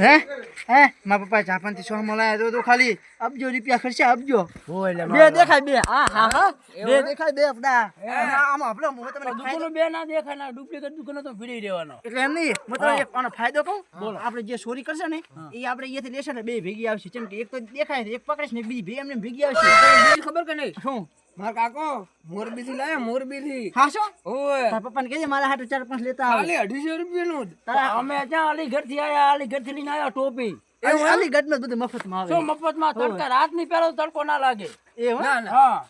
હે? હે? મારા પપ્પા જાપાનથી સો મળાયા તો તો ખાલી અબજો રૂપિયા ખર્ચે અબજો બે દેખાય બે. હા હા હા. બે દેખાય બે આપડા આમાં આપણે હું તમને ફાયદો- દુકાનો બે ના દેખાય ના ડુપ્લિકેટ દુકાનો તો ભીડી રહેવાનો. એટલે એમ નહીં હું તમને એક આનો ફાયદો કહું? આપણે જે ચોરી કરશે ને એ આપણે અહીંયાથી લેશે ને બે ભેગી આવશે. કેમ કે એક તો દેખાય એક પકડે ને બીજી બે એમને ભેગી આવશે ખબર કે નહીં? શું? મારા કાકો મોરબી થી લાયા મોરબી થી હા શું? ઓય. તાર પપ્પા ને કહેજે મારા હાટુ ચાર પાંચ લેતા આવ. ખાલી અઢીસો રૂપિયા નું અમે ત્યાં અલીગઢથી આયા? અલીગઢથી લઈને આયા ટોપી. અલીગઢનું બધું મફતમાં તો આવે તડકા રાતની પહેલો તડકો ના લાગે. એ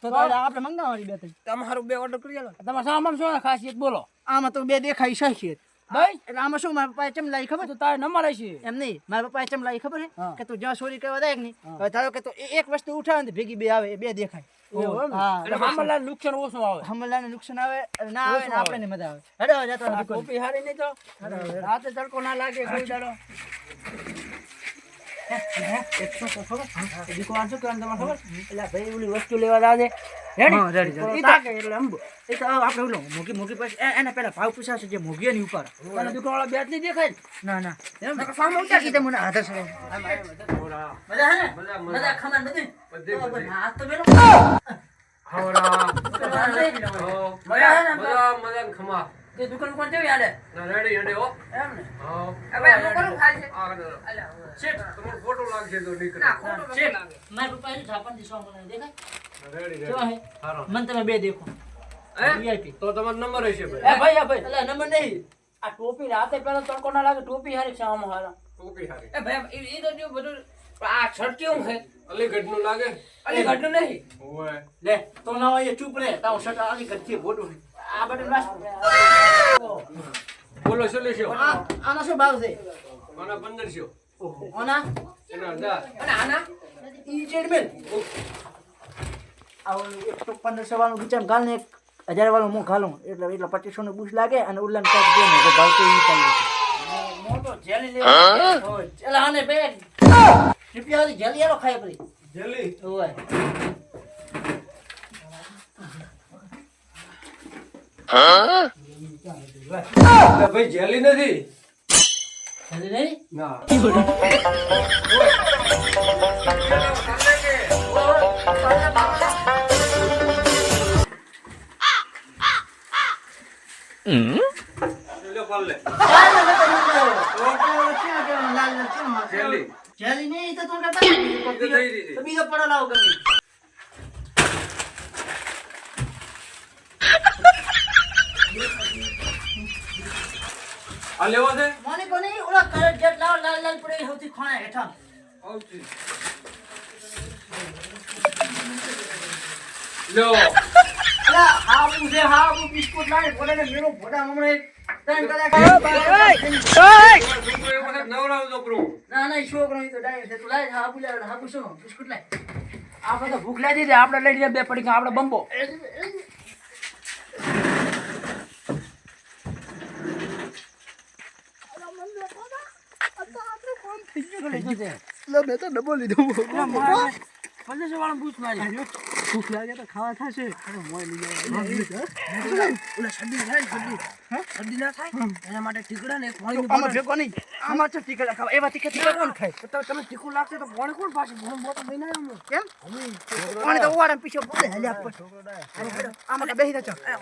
તો આપણે મંગાવવાની બે તમારું બે ઓર્ડર કરી આલો. તમારે સામાન શું ખાસિયત બોલો. આમાં તો બે દેખાય છે. ભાઈ આમાં શું મારા પપ્પાએ ચમ લાવી ખબર તો તારે નંબર છે એમ નહીં મારા પપ્પાએ ચમ લાવી ખબર છે કે તું જ્યાં ચોરી કરવા જાય નહીં હવે ધારો કે તું એક વસ્તુ ઉઠાવે ને ભેગી બે આવે બે દેખાય ને? નુકસાન ઓછું આવે હમલાને નુકસાન આવે ના આવે ને આપણે મજા આવે હેડો જતો આ હારી નહીં તો રાતે તડકો ના લાગે કોઈ દાડો દીકરો ખબર? એટલે ભાઈ ઓલી વસ્તુ લેવા જાજે હા, આપણે ઓલો મોગી મોગી પાસે એને પેલા ભાવ પૂછાશે જે મોગી એની ઉપર. તને દુકાનવાળા બેટ નહીં દેખાય ના? ના એમ? ને? સામે ઉતાર કીધે મને આધાર સર મજા હે ને? મજા. બધી તો પણ હાથ તો બેલો મજા હે. ને? તે દુકાન કોણ જેવી હાલે? એમ ને? હવે એમનું કરું? ખાય છે. શેઠ શેઠ. મારા પપ્પા એ જાપાનથી સો મને દેખાય? કેવા હે મને તમે બે દેખો. તો તમારો નંબર હશે ભાઈ. એ ભાઈ આ ભાઈ. એટલે નંબર નહીં. આ ટોપી રાતે પહેલા તડકો ના લાગે ટોપી હારી છે આમ હારા. ટોપી હારી. એ ભાઈ એ તો જેવું બધું આ શર્ટ કેવું છે. અલીગઢનું લાગે? અલીગઢનું નહીં. ઓય લે તો ના હોય ચૂપ રે તારો શર્ટ આલી કરતી બોડું આ બટન નાસ્તો બોલો શું લેશો? આ આનો શું ભાવ છે? મને પંદરસો. ઓહો ઓના એના હજાર. અને આના? ઈ ચેડમેન એક તો પંદરસો વાળું ગાલ ને એક હજાર વાળું હું ઘાલું એટલે એટલે પચીસો નું બુશ લાગે અને ઉલ્લન કાચ દે ને તો ભાવ તો ઈ ચાલે મોટો જેલી લેવા છે આને બે રૂપિયા વાળી જલી આલો ખાય પડી જલ્દી ઓય ભાઈ જેલી નથી જલી નહીં ના બીજો પડો લાવો ગમે આ લેવા છે મને કોને ઓલા કલર જેટ લાવો લાલ લાલ પડે સૌથી ખોણા હેઠા હાબુ છે હાબુ બિસ્કુટ લાવે બોલે ને મેરો ભોડા હમણે ત્રણ કલાક છોકરો એ વખત ના ના છોકરો બંબો મેં તો ડબો લીધો પંદરસો વાળા બૂચ મારી ભૂખ લાગે તો ખાવા થશે. અરે મોય લઈ જાય ઓલા શરદી થાય શરદી. શરદી ના થાય એના માટે ટીકડા ને પાણી આમાં ભેગો નહીં. આમાં તો ટીકા ખાવા. એવા ટીકા ટીકા કોણ ખાય? તો તમે તીખું લાગશે તો પાણી કોણ પાછું ભણ મોટો આવ્યો હું કેમ? પાણી તો ઓવાડા પીછો બોલે હલ્યા પર આમાં બેસી બેહી જા એ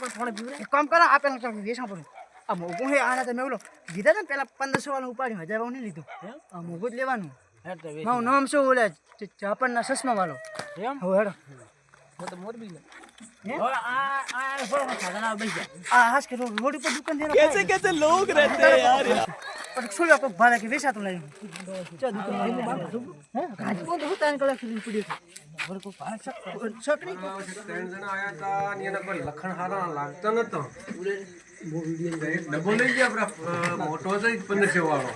કોઈ પાણી પીવડે કામ કરો આ પેલા વેસા પડું આ મોગું હે આના તમે ઓલો કીધા ને પેલા પંદરસો વાળું ઉપાડ્યું હજાર વાળું નહીં લીધું. આ મોગું જ લેવાનું. મારું નામ શું ઓલા ચ- જાપાનના ચશ્મા વાળો એમ હવે હેડો હું તો મોરબી ને હે? હવે આ આ ફોન ખાધા બેસી જા આ હાસ કે રોડ રોડ ઉપર દુકાન દેનો कैसे कैसे लोग रहते हैं यार પણ શું લોકો ભાડે કે વેસા તો લઈ ચા દુકાન હે રાજકોટ હું તાન કલાક સુધી પડ્યો બોલ કો ભાડે શક શક નહીં ત્રણ જણા આયા તા ને એના કોઈ લખણ હારા લાગતા નતો એક ડબ્બો લઈ ગયા આપડા અ, મોટો હતો પંદરસો વાળો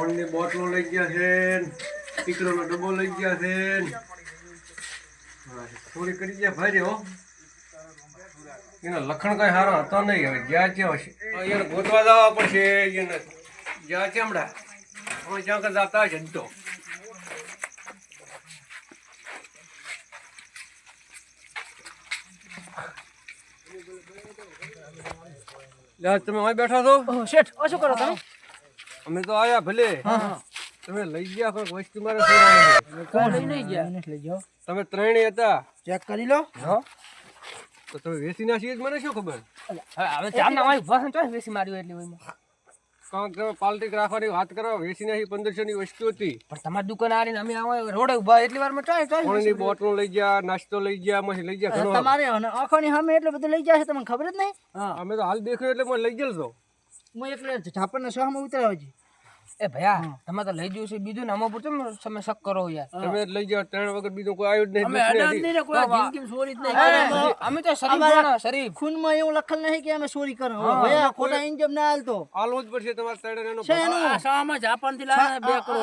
ફોનની બોટલો લઈ ગયા છે ટીકડોનો ડબ્બો લઈ ગયા છે. ચોરી કરી ગયા ભાઈ હો. એના લખણ કઈ સારો હતો નહીં હવે જ્યાં ત્યાં હશે એને ગોતવા જવા પડશે એને જ્યાં ચેમડા હવે જ્યાં કદાચ જતા હશે તો. તમે અહીં બેઠા છો? શેઠ શું કરો તમે. અમે તો આયા ભલે. તમે લઈ ગયા કોઈ વસ્તુ મારે લઈ નહીં ગયા. લઈ જાઓ તમે ત્રણેય હતા. ચેક કરી લો. તો તમે વેસી ના જ મને શું ખબર? હવે હવે ચારના મારી ભાષણ ચોય વેસી માર્યું એટલી હોય કારણ કે પાલટીક પાલટી રાખવાની વાત કરો વેસી નાખી પંદરસો ની વસ્તુ હતી. પણ તમારી દુકાન આવીને અમે આવા રોડે ઊભા એટલી વારમાં ચોય ચોય પાણીની બોટલ લઈ ગયા નાસ્તો લઈ ગયા પછી લઈ ગયા તમારે આંખોની સામે એટલું બધું લઈ ગયા છે તમને ખબર જ નહીં? અમે તો હાલ દેખ્યું એટલે મને લઈ ગયેલો હું એકલે ઝાપડના સોહામાં ઉતરાવ છે એ ભયા તમે તો લઈ જવું છે બીજું ને આમાં તમે શક કરો યાર. તમે લઈ ગયા ત્રણ વગર બીજું કોઈ આવ્યું જ નહીં દુસરી હતી. અમે તો શરીફ શરીફ. ખૂનમાં એવું લખેલ નહીં કે અમે ચોરી કરો. ભયા ખોટા ઇન્જમ ના હાલતો. આલવું જ પડશે તમારે ત્રણે એનો છે એનું. જાપાનથી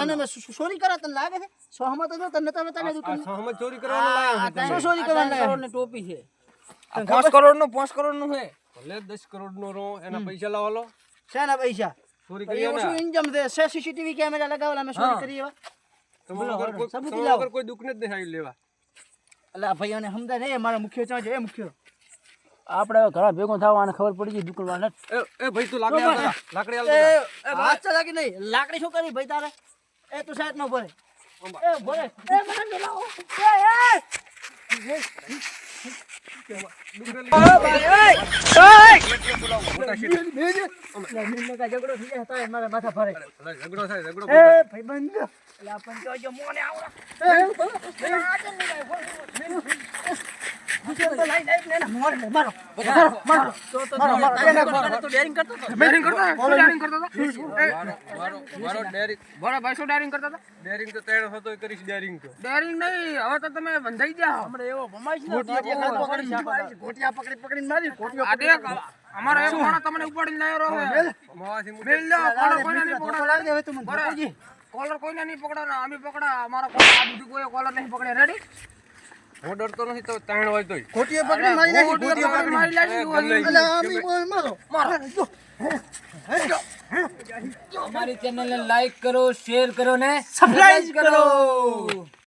અને મેં ચો- ચોરી કરા તને લાગે છે? સોહમાં તો જો તને ચોરી કરવાનો લાયા હતા શું ચોરી કરવાના લાયા? ટોપી છે. પાંચ કરોડનું પાંચ કરોડનું છે. ભલે દસ કરોડ નો રો એના પૈસા લાવવા લો શેના પૈસા. ચોરી કરી એવું શું ઇન્જમ છે છે? સીસીટીવી કેમેરા લગાવેલા અમે ચોરી કરી એવા તમારા વગર કોઈ દુઃખ નહીં આવી લેવા. અલા ભાઈઓને સમજાય નહીં મારા મુખ્ય ચાં છે એ મુખ્ય. આપણે ઘણા ભેગો થવા ખબર પડી ગઈ દુકાન એ એ ભાઈ તું લાકડી આવતા લાકડી આવતા ચા લાગી નહીં. લાકડી શું કરી ભાઈ તારે? એ તું સાઈડ નો ભરે. એ ભરે. એ મને બોલાવો. એ એ! ભાઈ બંધ. એટલે આપણ મોને આવડા અમારો એક માણસ તમને ઉપાડીને લાવ્યો રહ્યો મેલ. કોઈને નહીં પકડો. દે તું મને કોલર કોઈને નહીં પકડો ને અમે પકડા અમારો કોલર આ બીજું કોઈ કોલર નહીં પકડે. રેડી હું ડરતો નથી તો તાણ હોય તોય. ખોટીએ પકડી મારી નાખી. મારી નાખી અલા આમી બોલ મારો. અમારી ચેનલને લાઈક કરો શેર કરો ને સબસ્ક્રાઇબ કરો.